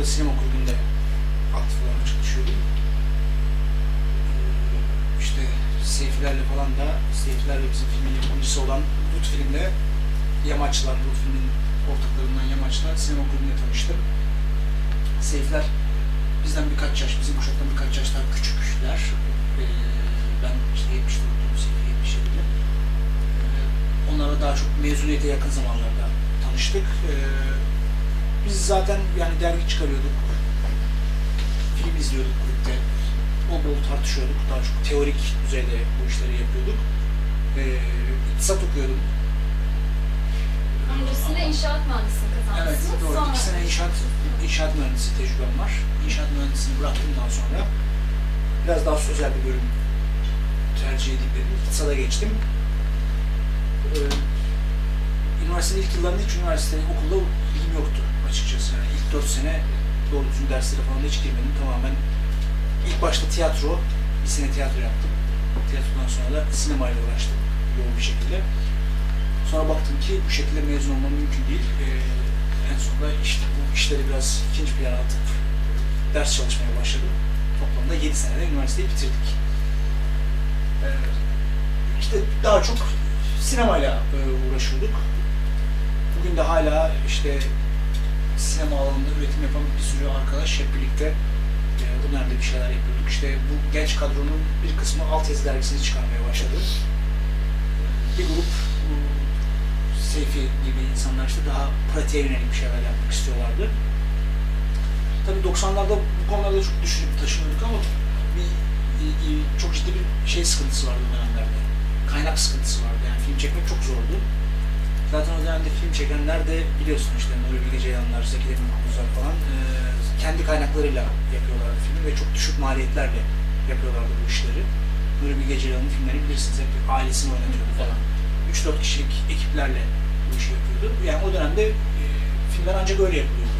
Orada sinema kulübünde aktif olarak çalışıyordum. Ee, işte Seyfilerle falan da, Seyfilerle bizim filmin yapımcısı olan Lut filmle Yamaçlar, Lut filmin ortaklarından Yamaçlar sinema kulübünde tanıştım. Seyfiler bizden birkaç yaş, bizim kuşaktan birkaç yaş daha küçükler. Ee, ben işte 70 doğumluyum, Seyfi 77'de. Ee, onlarla daha çok mezuniyete yakın zamanlarda tanıştık. Ee, biz zaten yani dergi çıkarıyorduk, film izliyorduk kulüpte. Bol bol tartışıyorduk, daha çok teorik düzeyde bu işleri yapıyorduk. Ee, iktisat okuyordum. öncesinde inşaat mühendisliği Evet, kazanmışsınız. doğru. Sonra İki sene inşaat, inşaat mühendisi tecrübem var. İnşaat mühendisliğini bıraktığımdan sonra biraz daha sözel bir bölüm tercih edeyim dedim. İktisada geçtim. Ee, üniversitenin ilk yıllarında hiç üniversite, okulda bilgim yoktu açıkçası. Yani ilk dört sene doğru düzgün derslere falan hiç girmedim. Tamamen ilk başta tiyatro, bir sene tiyatro yaptım. Tiyatrodan sonra da sinemayla uğraştım yoğun bir şekilde. Sonra baktım ki bu şekilde mezun olmam mümkün değil. Ee, en sonunda işte bu işleri biraz ikinci plana atıp ders çalışmaya başladım. Toplamda 7 senede üniversiteyi bitirdik. Ee, işte daha çok sinemayla e, uğraşıyorduk. Bugün de hala işte sinema alanında üretim yapan bir sürü arkadaş hep birlikte e, dönemde bir şeyler yapıyorduk. İşte bu genç kadronun bir kısmı Altyazı dergisini çıkarmaya başladı. Bir grup bu Seyfi gibi insanlar işte daha pratiğe yönelik bir şeyler yapmak istiyorlardı. Tabii 90'larda bu konularda çok düşünüp taşınıyorduk ama bir- bir- çok ciddi bir şey sıkıntısı vardı o dönemlerde. Kaynak sıkıntısı vardı yani film çekmek çok zordu. Zaten o dönemde film çekenler de biliyorsun işte Nuri Bilge Ceylanlar, Zeki Demirkubuzlar falan eee, kendi kaynaklarıyla yapıyorlardı filmi ve çok düşük maliyetlerle yapıyorlardı bu işleri. Nuri Bilge Ceylan'ın filmlerini bilirsiniz hep ailesini oynatıyordu falan. 3-4 kişilik ekiplerle bu işi yapıyordu. Yani o dönemde eee, filmler ancak öyle yapılıyordu.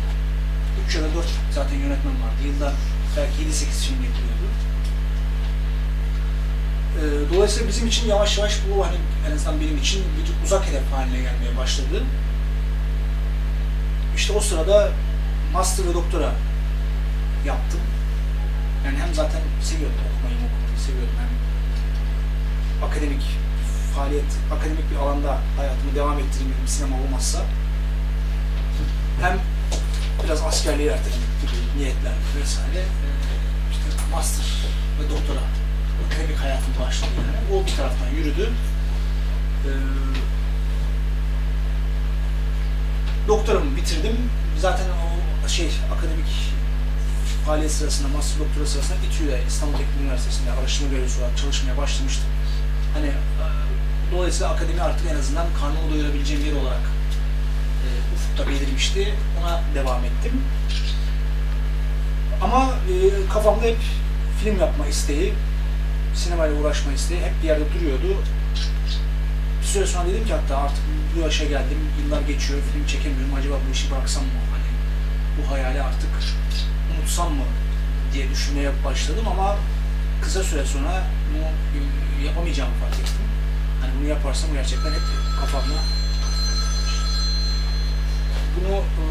3 ya da 4 zaten yönetmen vardı. Yılda belki 7-8 film yapılıyordu. Ee, Dolayısıyla bizim için yavaş yavaş bu hani en azından benim için bir uzak hedef haline gelmeye başladı. İşte o sırada master ve doktora yaptım. Yani hem zaten seviyordum okumayı, okumayı seviyordum hem akademik faaliyet, akademik bir alanda hayatımı devam ettireyim dedim sinema olmazsa. Hem biraz askerliği ertelemek gibi niyetler vesaire. Ee, işte master ve doktora akademik hayatım başladı yani. O bir taraftan yürüdü. Ee, doktoramı bitirdim. Zaten o şey akademik faaliyet sırasında, master doktora sırasında İTÜ'de İstanbul Teknik Üniversitesi'nde araştırma görevlisi olarak çalışmaya başlamıştım. Hani e, dolayısıyla akademi artık en azından karnımı doyurabileceğim yer olarak e, ufukta belirmişti. Ona devam ettim. Ama e, kafamda hep film yapma isteği, sinemayla uğraşma isteği hep bir yerde duruyordu. Bir süre sonra dedim ki hatta artık bu yaşa geldim, yıllar geçiyor, film çekemiyorum. Acaba bu işi bıraksam mı? Hani bu hayali artık unutsam mı diye düşünmeye başladım ama kısa süre sonra bunu yapamayacağımı fark ettim. Hani bunu yaparsam gerçekten hep kafamda bunu e,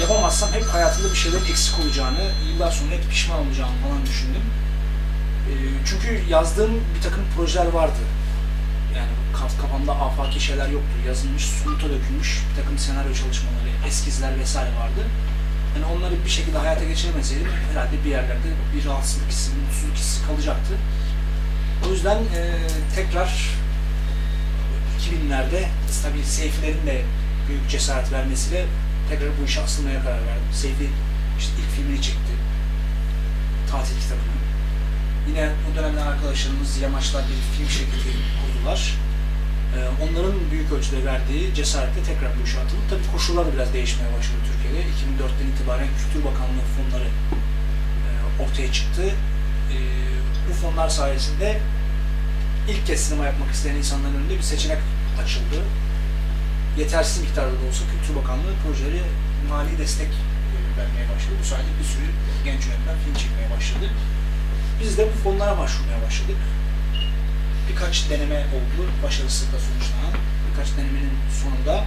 yapamazsam hep hayatımda bir şeylerin eksik olacağını, yıllar sonra hep pişman olacağımı falan düşündüm. E, çünkü yazdığım bir takım projeler vardı. Yani kaf- kafamda afaki şeyler yoktu. Yazılmış, sumuta dökülmüş bir takım senaryo çalışmaları, eskizler vesaire vardı. Yani onları bir şekilde hayata geçiremeseydim herhalde bir yerlerde bir rahatsızlık hissi, mutsuzluk hissi kalacaktı. O yüzden e, tekrar 2000'lerde tabii Seyfilerin de büyük cesaret vermesiyle tekrar bu işe asılmaya karar verdim. Seyfi işte ilk filmini çekti. Tatil kitabını. Yine o dönemde arkadaşlarımız Yamaçlar bir film şirketi kurdular. Ee, onların büyük ölçüde verdiği cesaretle tekrar bu işe atıldı. Tabii koşullar da biraz değişmeye başladı Türkiye'de. 2004'ten itibaren Kültür Bakanlığı fonları e, ortaya çıktı. E, bu fonlar sayesinde ilk kez sinema yapmak isteyen insanların önünde bir seçenek açıldı. Yetersiz miktarda da olsa Kültür Bakanlığı projeleri mali destek e, vermeye başladı. Bu sayede bir sürü genç yönetmen film çekmeye başladı. Biz de bu fonlara başvurmaya başladık. Birkaç deneme oldu, başarısızlıkla sonuçlanan. Birkaç denemenin sonunda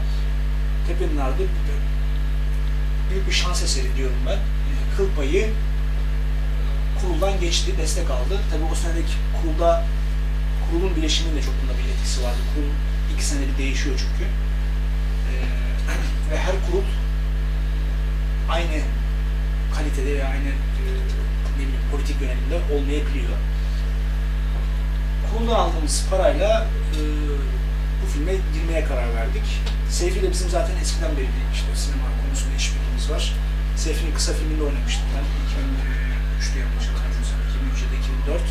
Tepe'nin büyük bir şans eseri diyorum ben. Ee, Kıl payı kuruldan geçti, destek aldı. Tabii o senedeki kurulda kurulun bileşiminin de çok bunda bir etkisi vardı. Kurul iki senede değişiyor çünkü. Ee, ve her kurul aynı kalitede ve aynı e, ne bileyim, politik yönelimde olmayabiliyor. Kuruldan aldığımız parayla e, bu filme girmeye karar verdik. Seyfi de bizim zaten eskiden beri işte sinema konusunda işbirliğimiz var. Seyfi'nin kısa filminde oynamıştım ben. 2003'te yanlış hatırlamıyorsam. 2003 ya da 2004.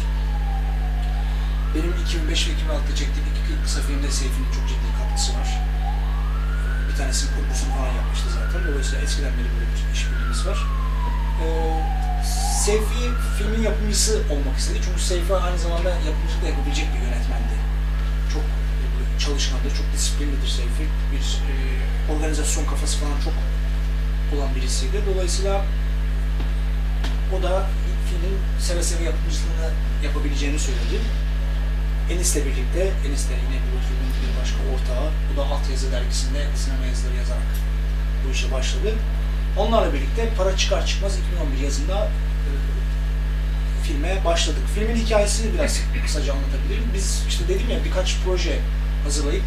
Benim 2005 ve 2006'da çektiğim iki kısa filmde Seyfi'nin çok ciddi katkısı var. Bir tanesinin kurgusunu falan yapmıştı zaten. Dolayısıyla eskiden beri böyle bir işbirliğimiz var. Ee, Seyfi filmin yapımcısı olmak istedi. Çünkü Seyfi aynı zamanda yapımcılık da yapabilecek bir yönetmendi. Çok e, çalışkandır, çok disiplinlidir Seyfi. Bir e, organizasyon kafası falan çok olan birisiydi. Dolayısıyla o da filmin seve seve yapımcılığını yapabileceğini söyledi. Enis'le birlikte, Enis de yine bu filmin bir başka ortağı, bu da Altyazı dergisinde sinema yazıları yazarak bu işe başladı. Onlarla birlikte para çıkar çıkmaz 2011 yazında filme başladık. Filmin hikayesini biraz kısaca anlatabilirim. Biz işte dedim ya birkaç proje hazırlayıp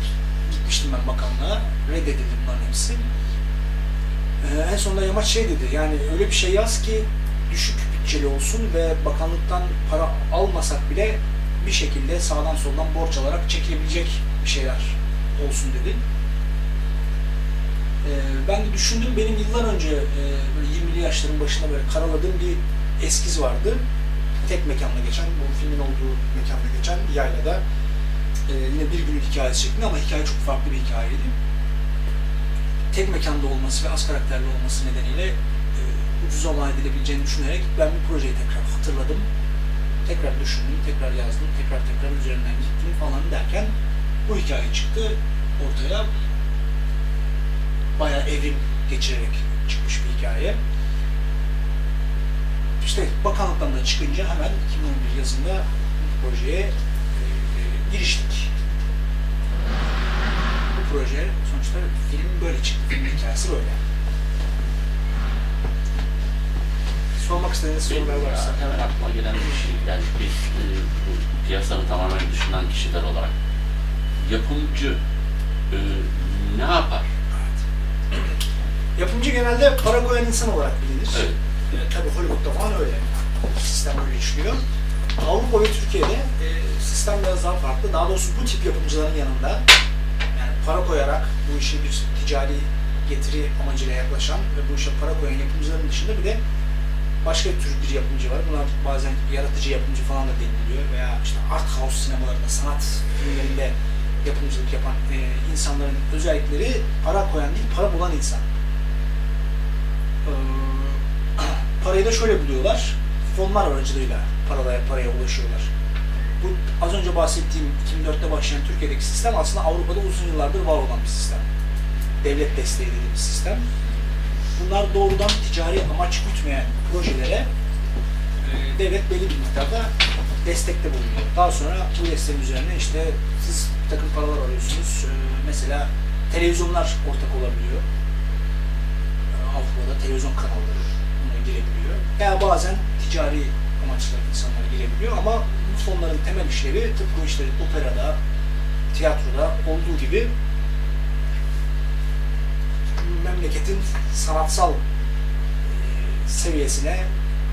gitmiştim ben bakanlığa. Reddedildi bunların hepsi. Ee, en sonunda Yamaç şey dedi, yani öyle bir şey yaz ki düşük bütçeli olsun ve bakanlıktan para almasak bile bir şekilde sağdan soldan borç alarak çekilebilecek bir şeyler olsun dedi. Ee, ben de düşündüm, benim yıllar önce e, böyle 20'li yaşların başında böyle karaladığım bir eskiz vardı. Tek mekanda geçen, bu filmin olduğu mekanda geçen yaylada e, yine bir günlük hikayesi şeklinde ama hikaye çok farklı bir hikayeydi. Tek mekanda olması ve az karakterli olması nedeniyle e, ucuza mal edilebileceğini düşünerek ben bu projeyi tekrar hatırladım. Tekrar düşündüm, tekrar yazdım, tekrar tekrar üzerinden gittim falan derken bu hikaye çıktı ortaya. Bayağı evrim geçirerek çıkmış bir hikaye. İşte bakanlıktan da çıkınca hemen 2011 yazında bu projeye e, e, giriştik. Bu proje sonuçta film böyle çıktı. Filmin hikayesi böyle. Sormak istediğiniz sorular varsa. Ya, hemen aklıma gelen bir şey. Yani biz e, bu piyasanın tamamen düşünen kişiler olarak yapımcı e, ne yapar? Evet. Yapımcı genelde para koyan insan olarak bilinir. Evet. E, tabii Hollywood'da falan öyle. Sistem öyle işliyor. Avrupa ve Türkiye'de e, sistem biraz daha farklı. Daha doğrusu bu tip yapımcıların yanında yani para koyarak bu işi bir ticari getiri amacıyla yaklaşan ve bu işe para koyan yapımcıların dışında bir de başka tür bir yapımcı var. Bunlar bazen yaratıcı yapımcı falan da deniliyor veya işte art house sinemalarında, sanat filmlerinde yapımcılık yapan e, insanların özellikleri para koyan değil, para bulan insan. Ee, parayı da şöyle buluyorlar, fonlar aracılığıyla paraya, paraya ulaşıyorlar. Bu az önce bahsettiğim 2004'te başlayan Türkiye'deki sistem aslında Avrupa'da uzun yıllardır var olan bir sistem. Devlet desteği dediğimiz sistem. Bunlar doğrudan ticari amaç gütmeyen projelere e, devlet belli bir miktarda destekte bulunuyor. Daha sonra bu desteğin üzerine işte siz bir takım paralar arıyorsunuz. E, mesela televizyonlar ortak olabiliyor. E, Avrupa'da televizyon kanalları girebiliyor. Veya bazen ticari amaçla insanlar girebiliyor ama bu fonların temel işlevi tıpkı işte operada, tiyatroda olduğu gibi memleketin sanatsal e, seviyesine,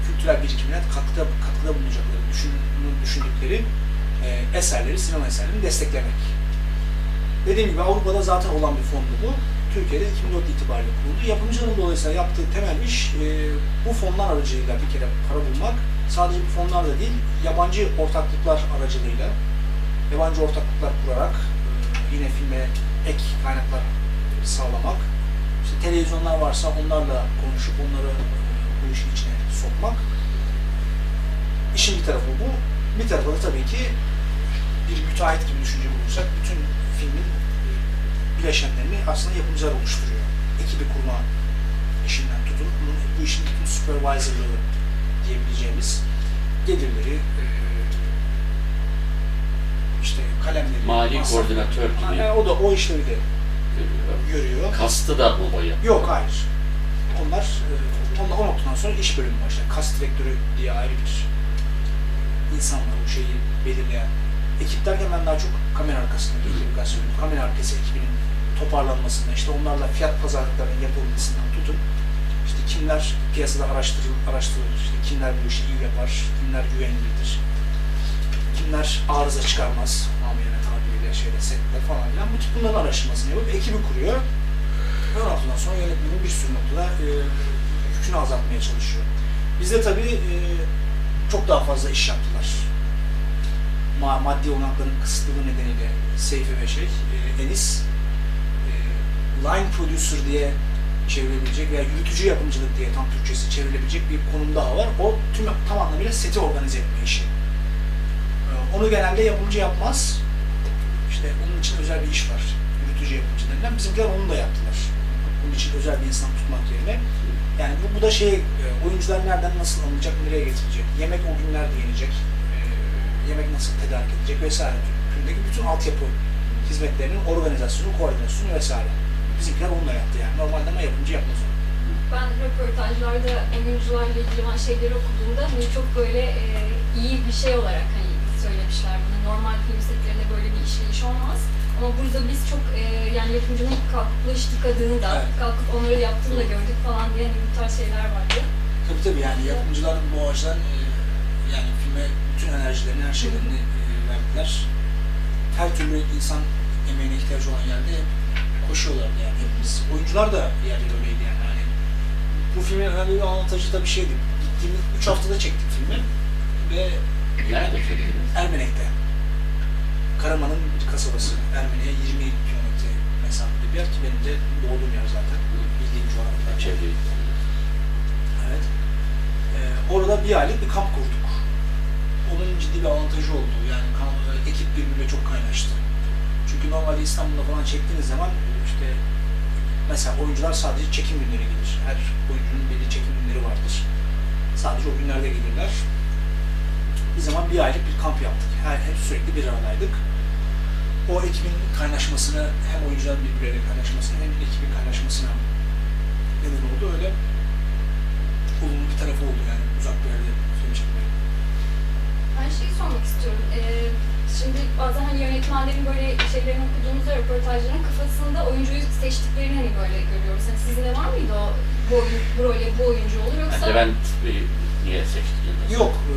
kültürel birikimine katkıda, katkıda bulunacakları düşün, düşündükleri e, eserleri, sinema eserlerini desteklemek. Dediğim gibi Avrupa'da zaten olan bir fondu bu. Türkiye'de 2004 itibariyle kuruldu. Yapımcının dolayısıyla yaptığı temel iş e, bu fonlar aracılığıyla bir kere para bulmak. Sadece bu fonlar da değil, yabancı ortaklıklar aracılığıyla, yabancı ortaklıklar kurarak e, yine filme ek kaynaklar sağlamak. İşte televizyonlar varsa onlarla konuşup onları e, bu işin içine sokmak. İşin bir tarafı bu. Bir tarafı da tabii ki bir müteahhit gibi düşünecek olursak bütün filmin bileşenlerini aslında yapımcılar oluşturuyor. Ekibi kurma işinden tutun, bu bu işin bütün supervisorlığı diyebileceğimiz gelirleri, e, işte kalemleri, Mali masrafları- koordinatör gibi. Ha, o da o işlevi de görüyor. görüyor. Kastı da o yapıyor? Yok hayır. Onlar e, ondan o noktadan sonra iş bölümü başlar. Kas direktörü diye ayrı bir insan var o şeyi belirleyen. Ekip derken ben daha çok kamera arkasındaki kastediyorum. Kamera arkası ekibinin toparlanmasında, işte onlarla fiyat pazarlıklarının yapılmasından tutun. İşte kimler piyasada araştırılır, araştırılır, işte kimler bu işi iyi yapar, kimler güvenilirdir, kimler arıza çıkarmaz, amiyane tabiriyle şeyde sette falan filan. Bu tip bunların araştırmasını yapıp ekibi kuruyor. O noktadan sonra yönetmenin bir sürü noktada e, yükünü azaltmaya çalışıyor. Bizde tabii e, çok daha fazla iş yaptılar. Ma maddi olanakların kısıtlılığı nedeniyle Seyfi ve şey, e, Enis e, line producer diye çevrilebilecek veya yürütücü yapımcılık diye tam Türkçesi çevrilebilecek bir konum daha var. O tüm tam anlamıyla seti organize etme işi. E, Onu genelde yapımcı yapmaz. İşte onun için özel bir iş var. Yürütücü yapımcı denilen. Bizimkiler onu da yaptılar. Bunun için özel bir insan tutmak yerine. Yani bu, bu da şey, e, oyuncular nereden nasıl alınacak, nereye getirilecek, yemek o gün nerede yenecek, yemek nasıl tedarik edilecek vesaire türündeki bütün altyapı hizmetlerinin organizasyonu, koordinasyonu vesaire. Bizimkiler onu da yaptı yani. Normalde ama yapımcı yapmaz onu. Ben röportajlarda oyuncularla ilgili olan şeyleri okuduğumda hani çok böyle e, iyi bir şey olarak hani söylemişler bunu. Normal film setlerinde böyle bir işleyiş olmaz. Ama burada biz çok e, yani yapımcının kalkıp iş tıkadığını da, Evet. kalkıp onları yaptığını da gördük falan diye hani bu tarz şeyler vardı. Tabii tabii yani yapımcılar bu açıdan e, yani filme bütün enerjilerini, her şeylerini e, verdiler. Her türlü insan emeğine ihtiyaç olan yerde koşuyorlardı yani hepimiz. Oyuncular da yerleri öyleydi yani. Hani bu filmin önemli bir avantajı da bir şeydi. Gittiğimiz 3 haftada çektik filmi ve Nerede çektiniz? Ermenek'te. Karaman'ın kasabası. Ermenek'e 20 kilometre mesafede bir yer ki benim de doğduğum yer zaten. Bildiğim coğrafyada. Çevreyi. Evet. Ee, orada bir aylık bir kamp kurduk. Onun ciddi bir avantajı oldu. Yani e, ekip birbiriyle çok kaynaştı. Çünkü normalde İstanbul'da falan çektiğiniz zaman işte mesela oyuncular sadece çekim günleri gelir. Her oyuncunun belli çekim günleri vardır. Sadece o günlerde gelirler. Bir zaman bir aylık bir kamp yaptık. Her, hep sürekli bir aradaydık. O ekibin kaynaşmasını, hem oyuncuların birbirleriyle kaynaşmasını hem ekibin kaynaşmasına neden oldu. Öyle olumlu bir tarafı oldu yani uzak bir yerde film çekmeyi. Ben şeyi sormak istiyorum. Ee, şimdi bazen hani yönetmenlerin böyle şeylerini okuduğumuzda röportajların kafasında oyuncuyu seçtiklerini hani böyle görüyoruz. Hani sizin de var mıydı o bu, oyun, bu role bu oyuncu olur yoksa? Yani Levent niye seçtiniz? Yok, e,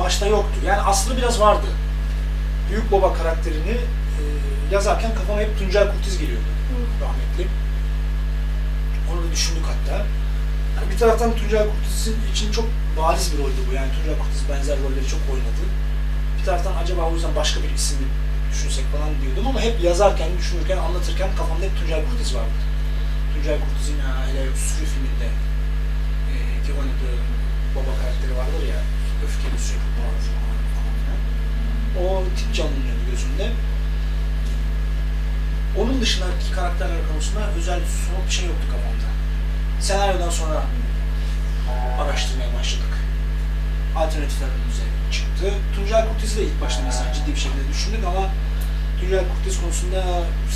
başta yoktu. Yani aslında biraz vardı. Büyük Baba karakterini e, yazarken kafama hep Tuncel Kurtiz geliyordu Hı. rahmetli. Onu da düşündük hatta. Yani bir taraftan Tuncel Kurtiz'in için çok bariz bir roldü bu. Yani Tuncel Kurtiz benzer rolleri çok oynadı. Bir taraftan acaba o yüzden başka bir isim düşünsek falan diyordum ama hep yazarken, düşünürken, anlatırken kafamda hep Tuncel Kurtiz vardı. Tuncel Kurtiz'in ya, hele Sürü filminde e, ki oynadığı baba karakteri vardır ya, öfkeli sürekli bağırıyor falan filan. O tip canlanıyordu gözümde. Onun dışındaki karakterler konusunda özel somut bir şey yoktu kafamda. Senaryodan sonra araştırmaya başladık. Alternatifler önümüze çıktı. Tuncel Kurtiz'i de ilk başta mesela ciddi bir şekilde düşündük ama Tuncel Kurtiz konusunda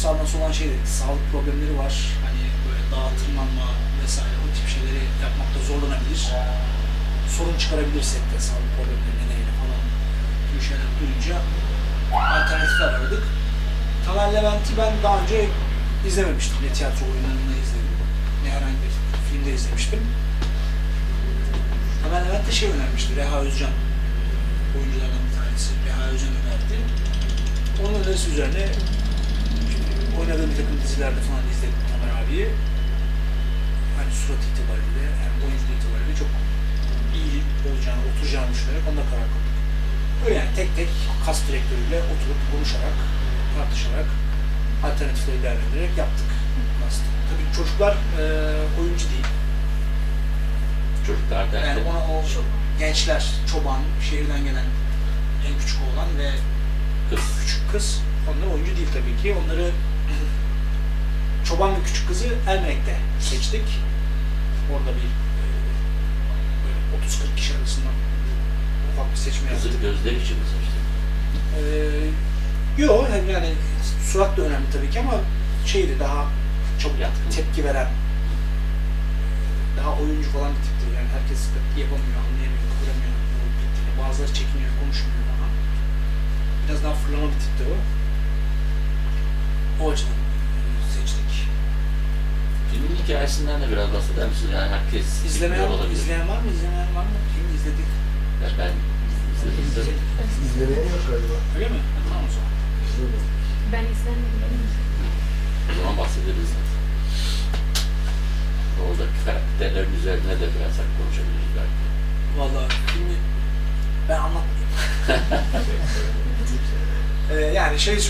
sağdan soldan şey dedik, sağlık problemleri var. Hani böyle dağa tırmanma vesaire o tip şeyleri yapmakta zorlanabilir. Sorun çıkarabilirsek de sağlık problemleri nedeniyle falan gibi şeyler duyunca alternatifler aradık. Tamer Levent'i ben daha önce izlememiştim. Ne tiyatro oyunlarında izledim, herhangi bir filmde izlemiştim. Tamer Levent de şey önermişti, Reha Özcan. Oyunculardan bir tanesi Reha Özcan önerdi. Onun önerisi üzerine işte oynadığı bir takım dizilerde falan izledim Tamer abiyi. Hani surat itibariyle, hem oyuncu itibariyle çok iyi olacağını, oturacağını düşünerek onda karar kıldık. Öyle yani tek tek kas direktörüyle oturup konuşarak, tartışarak, alternatifleri değerlendirerek yaptık kastı. Tabii çocuklar e, oyuncu değil. Çocuklar Yani derken ona o gençler, çoban, şehirden gelen en küçük oğlan ve kız. küçük kız. Onlar oyuncu değil tabii ki. Onları çoban ve küçük kızı Ermenek'te seçtik. Orada bir e, 30-40 kişi arasından ufak bir seçme Kızı yaptık. gözler için mi seçtin? Ee, yok yani, yani surat da önemli tabii ki ama şeydi daha çok Yatkın. tepki veren daha oyuncu falan bir tipti. Yani herkes yapamıyor, anlayamıyor, bittiğini. Bazıları çekiniyor, konuşmuyor daha. Biraz daha fırlama bir tipti o. O açıdan e, seçtik. Filmin hikayesinden de biraz bahseder misiniz? Yani herkes İzlemeyen, bilmiyor olabilir. izleyen var mı? İzlemeyen var mı? Film izledik. Ya ben izledim de İzlemeyen yok galiba. Öyle mi? Ha, Tamam o zaman. Ben izlemedim. O zaman bahsederiz zaten. Oradaki karakterlerin üzerine de biraz konuşabiliriz belki. Vallahi filmi ben anlatmayayım. Ee, yani şey